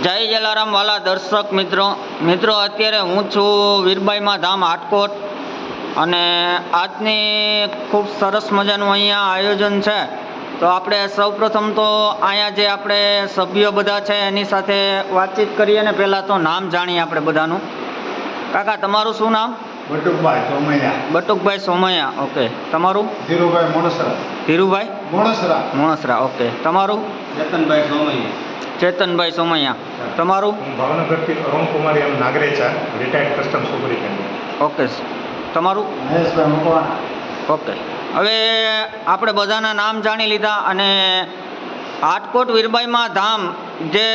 જય જલારામ વાલા દર્શક મિત્રો. મિત્રો અત્યારે હું છું વીરબાઈમાં ધામ હાટકોટ અને આજની ખૂબ સરસ મજાનું અહીંયા આયોજન છે. તો આપણે સૌપ્રથમ તો અહીંયા જે આપણે સભ્યો બધા છે એની સાથે વાતચીત કરીએ ને પહેલાં તો નામ જાણીએ આપણે બધાનું. કાકા તમારું શું નામ? બટુકભાઈ સોમૈયા. બટુકભાઈ સોમૈયા ઓકે. તમારું? ધીરુભાઈ મોણસરા. ધીરુભાઈ? મોણસરા. મોણસરા ઓકે. તમારું? જતનભાઈ સોમૈયા. ચેતનભાઈ સોમૈયા. તમારું? હું ભાવનગરથી Arun Kumari M Nagarecha retired custom superintendent okay તમારું? મહેશભાઈ મકવાણા. ઓકે. હવે આપણે બધાના નામ જાણી લીધા અને આટકોટ વીરબાઈમાં ધામ જે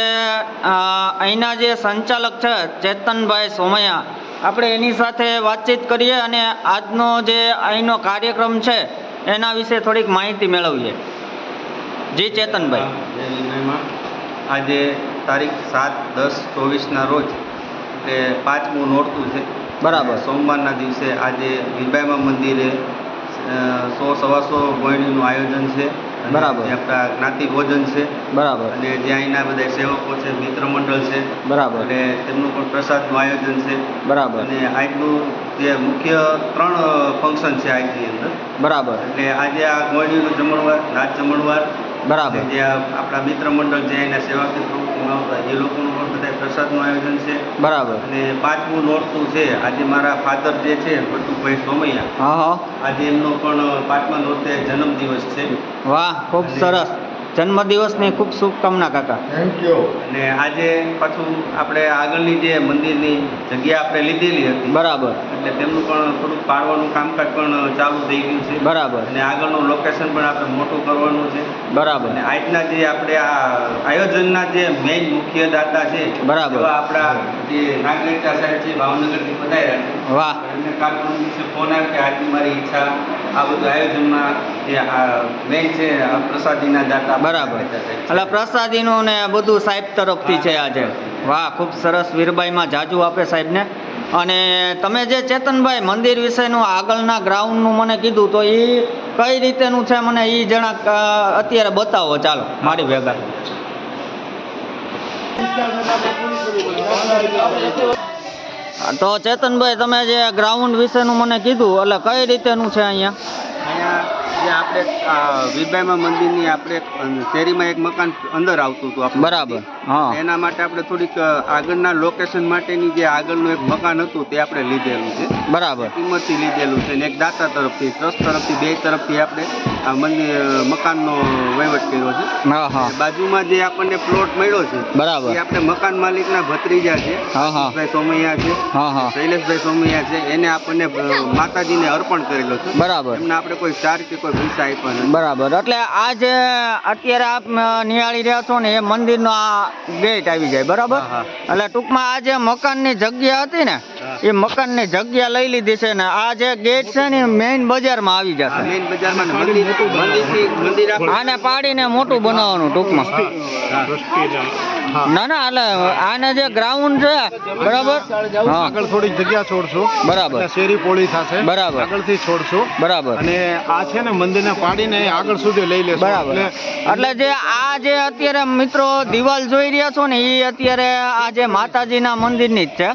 અહીંના જે સંચાલક છે ચેતનભાઈ સોમૈયા આપણે એની સાથે વાતચીત કરીએ અને આજનો જે અહીંનો કાર્યક્રમ છે એના વિશે થોડીક માહિતી મેળવીએ. જી ચેતનભાઈ. આજે તારીખ સાત દસ ચોવીસના રોજ એટલે પાંચમું નોરતું છે. બરાબર. સોમવારના દિવસે આજે વિભાઈમાં મંદિરે સો સવાસો ગોયણીનું આયોજન છે. બરાબર. આપણા જ્ઞાતિ ભોજન છે. બરાબર. અને જ્યાં અહીંના બધા સેવકો છે મિત્ર મંડળ છે. બરાબર. અને તેમનું પણ પ્રસાદનું આયોજન છે. બરાબર. અને આજનું જે મુખ્ય ત્રણ ફંક્શન છે આજની અંદર. બરાબર. એટલે આજે આ ગોયણીનું જમણવાર રાત જમણવાર બરાબર. જે આપણા મિત્ર મંડળ જે એના સેવાકીય પ્રવૃત્તિમાં આવતા એ લોકોનું પણ બધા પ્રસાદનું આયોજન છે. બરાબર. અને પાંચમું નોરતું છે આજે મારા ફાધર જે છે ભટુભાઈ સોમૈયા. હા હા. આજે એમનો પણ પાંચમા નોરતે જન્મદિવસ છે. વાહ ખૂબ સરસ. જન્મદિવસની ખૂબ શુભકામના કાકા. થેન્ક યુ અને આજે પાછું આપણે આગળની જે મંદિરની જગ્યા આપણે લીધેલી હતી બરાબર. એટલે તેમનું પણ થોડુંક પાડવાનું કામકાજ પણ ચાલુ થઈ ગયું છે. બરાબર. અને આગળનું લોકેશન પણ આપણે મોટું કરવાનું છે. બરાબર. અને આજના જે આપણે આ આયોજનના જે મેઇન મુખ્ય દાતા છે બરાબર. આપણા જે નાગરિકતા સાહેબ છે ભાવનગરથી પધાર્યા છે. વાહ. એમને કાલ ફોન આવ્યો કે આજની મારી ઈચ્છા આ બધું આયોજનમાં બરાબર. એટલે પ્રસાદીનું ને બધું સાહેબ તરફથી છે આજે. વાહ ખૂબ સરસ વીરબાઈમાં જાજુ આપે સાહેબને. અને તમે જે ચેતનભાઈ મંદિર વિશેનું આગળના ગ્રાઉન્ડનું મને કીધું તો એ કઈ રીતેનું છે મને એ જણા અત્યારે બતાવો ચાલો મારી ભેગા. તો ચેતનભાઈ તમે જે ગ્રાઉન્ડ વિશેનું મને કીધું એટલે કઈ રીતેનું છે અહીંયા? જે આપણે વીરબાઈમાં મંદિરની આપણે શેરીમાં એક મકાન અંદર આવતું હતું. બરાબર. હા. એના માટે આપણે થોડીક આગળના લોકેશન માટેની જે આગળનું એક મકાન હતું તે આપણે લીધેલું છે. બરાબર. કિંમતથી લીધેલું છે ને એક દાતા તરફથી ટ્રસ્ટ તરફથી બે તરફથી આપણે આ મંદિર મકાનનો વહીવટ કર્યો છે. હા હા. બાજુમાં જે આપણને પ્લોટ મળ્યો છે બરાબર. એ આપણે મકાન માલિકના ભત્રીજા છે હા હા. ભાઈ સોમૈયા છે હા હા. શૈલેષભાઈ સોમૈયા છે એને આપણને માતાજીને અર્પણ કરેલો છે. બરાબર. એમને આપણે કોઈ ચાર કે કોઈ બરાબર એટલે આ જે અત્યારે આપ નિહાળી રહ્યા છો ને એ મંદિરનો આ ગેટ આવી જાય બરાબર. એટલે ટૂંકમાં આ જે મકાનની જગ્યા હતી ને. એ મકાનની જગ્યા લઈ લીધી છે ને આ જે ગેટ છે ને મેઇન બજારમાં આવી જશે. મેઇન બજારમાં મંદિર આને પાડીને મોટું બનાવવાનું ટૂંકમાં. ના ના એટલે આને જે ગ્રાઉન્ડ છે બરાબર? આગળ થોડી જગ્યા છોડશું. બરાબર. શેરી પોળી થશે. બરાબર. આગળથી છોડશું. બરાબર. અને આ છે ને મંદિરને પાડીને આગળ સુધી લઈ લેશું. બરાબર. એટલે જે આ જે અત્યારે મિત્રો દિવાલ જોઈ રહ્યા છો ને એ અત્યારે આ જે માતાજીના મંદિરની જ છે.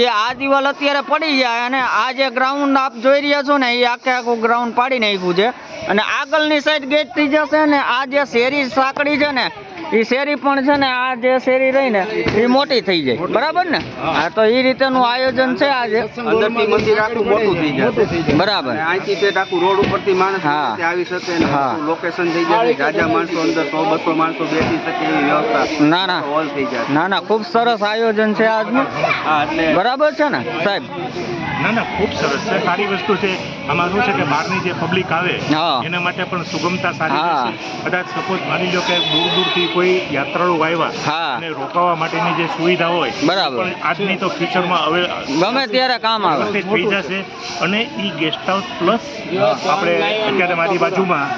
એ આ દિવાલ અત્યારે પડી જાય અને આ જે ગ્રાઉન્ડ આપ જોઈ રહ્યા છો ને, એ આખે આખું ગ્રાઉન્ડ પાડી નાખ્યું છે. અને આગળની સાઈડ ગેટ થઈ જશે ને, આ જે શેરી સાંકડી છે ને એ શેરી પણ છે ને આ જે શેરી રહી ને એ મોટી થઈ જાય. બરાબર ને? હા તો એ રીતેનું આયોજન છે આજે. અંદરથી મંદિર આખું મોટું થઈ જાય. બરાબર. અહીંથી તે આખું રોડ ઉપરથી માણસ હા. આવી શકે ને હા. લોકેશન થઈ જાય. જાજા માણસો અંદર સો બસો માણસો બેસી શકે એવી વ્યવસ્થા. ના ના. હોલ થઈ જશે ના ના ખૂબ સરસ આયોજન છે આજનું. હા બરાબર છે ને સાહેબ? ના ના ખૂબ સરસ છે. સારી વસ્તુ છે. આમાં શું છે કે બહારની જે પબ્લિક આવે હા. એના માટે પણ સુગમતા સારી હા. કદાચ સપોઝ માની લો કે દૂર દૂરથી કોઈ યાત્રાળુ આવ્યા હા. અને રોકાવા માટેની જે સુવિધા હોય બરાબર. પણ આજની તો ફ્યુચરમાં હવે ગમે ત્યારે કામ આવે થઈ જશે અને ઈ ગેસ્ટ હાઉસ પ્લસ આપણે અત્યારે મારી બાજુમાં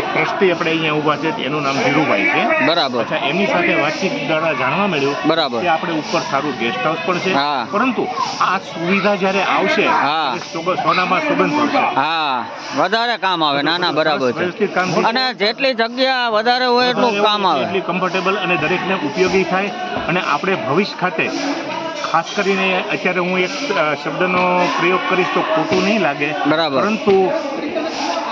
એક ટ્રસ્ટી આપણે અહીંયા ઊભા છે એનું નામ ધીરુભાઈ છે. બરાબર. અચ્છા એમની સાથે વાતચીત દ્વારા જાણવા મળ્યું બરાબર. કે આપણે ઉપર સારું ગેસ્ટ હાઉસ પણ છે. હા. પરંતુ આ સુવિધા જ્યારે આવશે સોનામાં સુગંધ પડશે હા વધારે કામ આવે ના ના બરાબર છે. અને જેટલી જગ્યા વધારે હોય એટલું કામ આવે. એટલી કમ્ફર્ટેબલ અને દરેકને ઉપયોગી થાય. અને આપણે ભવિષ્ય ખાતે ખાસ કરીને અત્યારે હું એક શબ્દનો પ્રયોગ કરીશ તો ખોટું નહીં લાગે. બરાબર. પરંતુ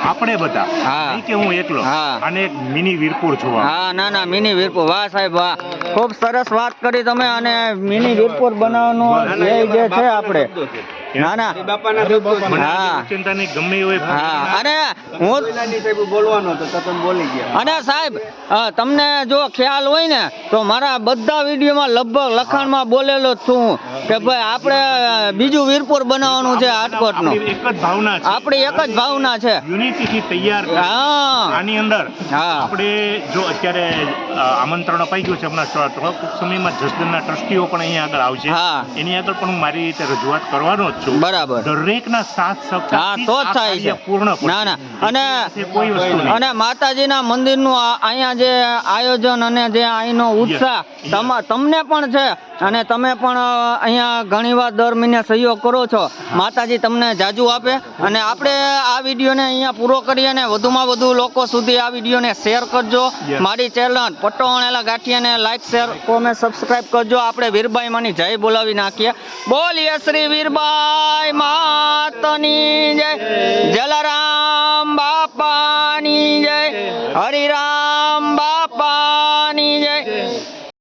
આપણે બધા. હા. કે હું એકલો. હા. અને એક મિની વીરપુર જોવા. હા ના ના મિની વીરપુર. વાહ સાહેબ વાહ. ખૂબ સરસ વાત કરી તમે અને મિની વીરપુર બનાવવાનું ધ્યેય જે છે આપણે. ના ના. બાપાના શબ્દો છે. મને હા. ચિંતા નહીં ગમે હોય હા અને હું સાહેબ બોલવાનો તો તમે બોલી ગયા. અને સાહેબ તમને જો ખ્યાલ હોય ને તો મારા બધા વિડીયોમાં લગભગ લખાણમાં બોલેલો જ છું કે ભાઈ આપણે બીજું વીરપુર બનાવવાનું છે એક જ ભાવના છે. આપણી એક જ ભાવના છે. યુનિટીથી તૈયાર કરી. આની અંદર હા. આપણે જો અત્યારે આમંત્રણ અપાઈ ગયું છે હમણાં ટૂંક સમયમાં જસદનના ટ્રસ્ટીઓ પણ અહીંયા આગળ આવશે. એની આગળ પણ હું મારી રીતે રજૂઆત કરવાનો જ છું. બરાબર. દરેકના સાથ હા તો જ થાય છે. પૂર્ણ ના ના. અને કોઈ વસ્તુ અને માતાજીના મંદિરનું અહીંયા જે આયોજન અને જે અહીંનો ઉત્સાહ તમને પણ છે અને તમે પણ અહીંયા ઘણીવાર દર મહિને સહયોગ કરો છો. માતાજી તમને જાજુ આપે અને આપણે આ વિડીયોને અહીંયા પૂરો કરીએ અને વધુમાં વધુ લોકો સુધી આ વિડીયોને શેર કરજો. મારી ચેનલ પટ્ટો વણેલા ગાંઠિયાને લાઈક શેર કોમેન્ટ સબસ્ક્રાઈબ કરજો. આપણે વીરબાઈ માની જય બોલાવી નાખીએ. બોલીએ શ્રી વીરબાઈ માતની જય. જલારામ બાપાની જય. હરિરામ બા